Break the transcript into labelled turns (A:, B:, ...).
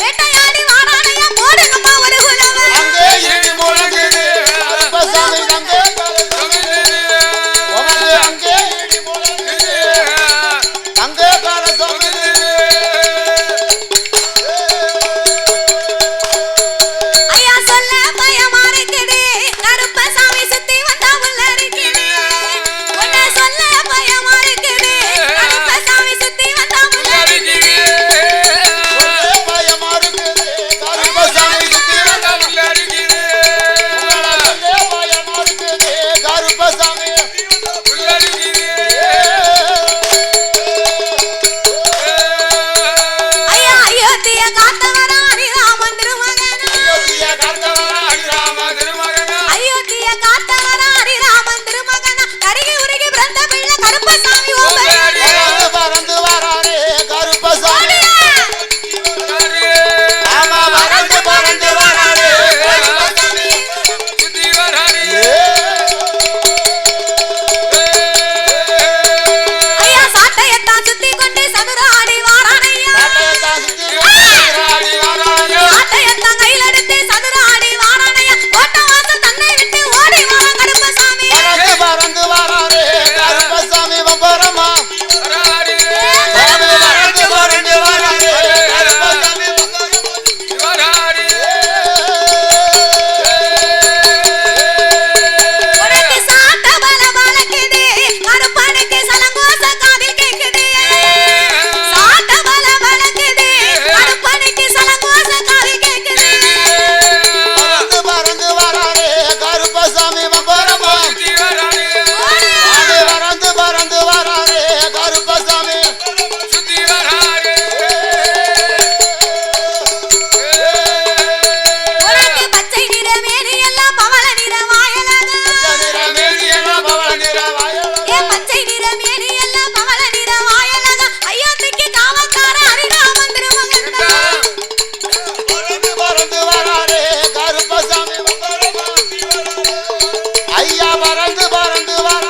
A: வேட்டை கருப்பசாமி ஓம் நிறம் எனி எல்லாம் மகள நிறம் ஆயலக
B: பறந்து பறந்து வராரே